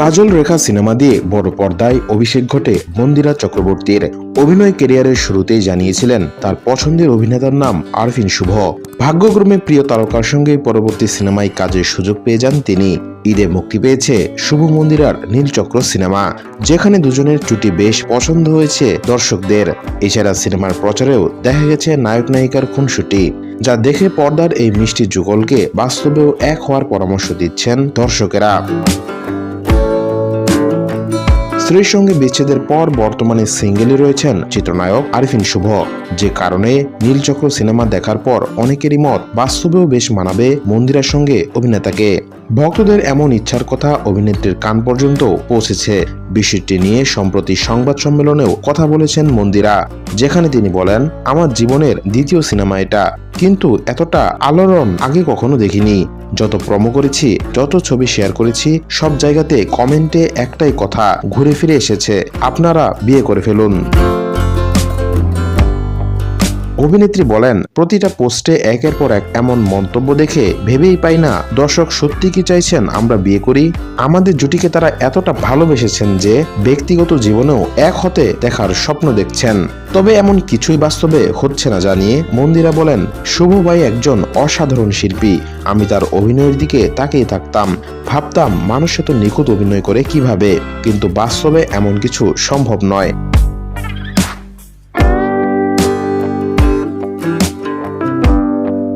কাজল রেখা cinema দিয়ে বড় পর্দায় অভিষেক ঘটে মন্দিরা চক্রবর্তীর। অভিনয় কেরিয়ারের শুরুতেই জানিয়েছিলেন তার পছন্দের অভিনেতার নাম আরফিন শুভ। ভাগ্যক্রমে প্রিয় তারকার সঙ্গে পরবর্তী সিনেমায় কাজের সুযোগ পেয়ে যান তিনি। ঈদে মুক্তি পেয়েছে শুভ মন্দিরার নীলচক্র সিনেমা, যেখানে দুজনের জুটি বেশ পছন্দ হয়েছে দর্শকদের। এছাড়া সিনেমার প্রচারেও দেখা গেছে নায়ক নায়িকার খুনসুটি, যা দেখে পর্দার এই মিষ্টি যুগলকে বাস্তবেও এক হওয়ার পরামর্শ দিচ্ছেন দর্শকেরা। স্ত্রীর সঙ্গে বিচ্ছেদের পর বর্তমানে সিঙ্গেলই রয়েছেন চিত্রনায়ক আরিফিন শুভ। যে কারণে নীলচক্র সিনেমা দেখার পর অনেকেরই মত বাস্তবেও বেশ মানাবে মন্দিরার সঙ্গে অভিনেতাকে। ভক্তদের এমন ইচ্ছার কথা অভিনেত্রীর কান পর্যন্ত পৌঁছেছে। বিষয়টি নিয়ে সম্প্রতি সংবাদ সম্মেলনেও কথা বলেছেন মন্দিরা, যেখানে তিনি বলেন, আমার জীবনের দ্বিতীয় সিনেমা এটা। কিন্তু এতটা আলোড়ন আগে কখনো দেখিনি। যত প্রমো করেছি, যত ছবি শেয়ার করেছি, সব জায়গাতে কমেন্টে একটাই কথা, ঘুরে ফিরে এসেছে। আপনারা বিয়ে করে ফেলুন। অভিনেত্রী বলেন, প্রতিটা পোস্টে একের পর এক এমন মন্তব্য দেখে ভেবেই পাই না। দর্শক সত্যি কি চাইছেন আমরা বিয়ে করি? আমাদের জুটিকে তারা এতটা ভালোবেসেছেন যে ব্যক্তিগত জীবনেও এক হতে দেখার স্বপ্ন দেখছেন। তবে এমন কিছুই বাস্তবে হচ্ছে না জানিয়ে মন্দিরা বলেন, শুভ ভাই একজন অসাধারণ শিল্পী। আমি তার অভিনয়ের দিকে তাকিয়ে থাকতাম। ভাবতাম, মানুষ এত নিখুঁত অভিনয় করে কীভাবে? কিন্তু বাস্তবে এমন কিছু সম্ভব নয়।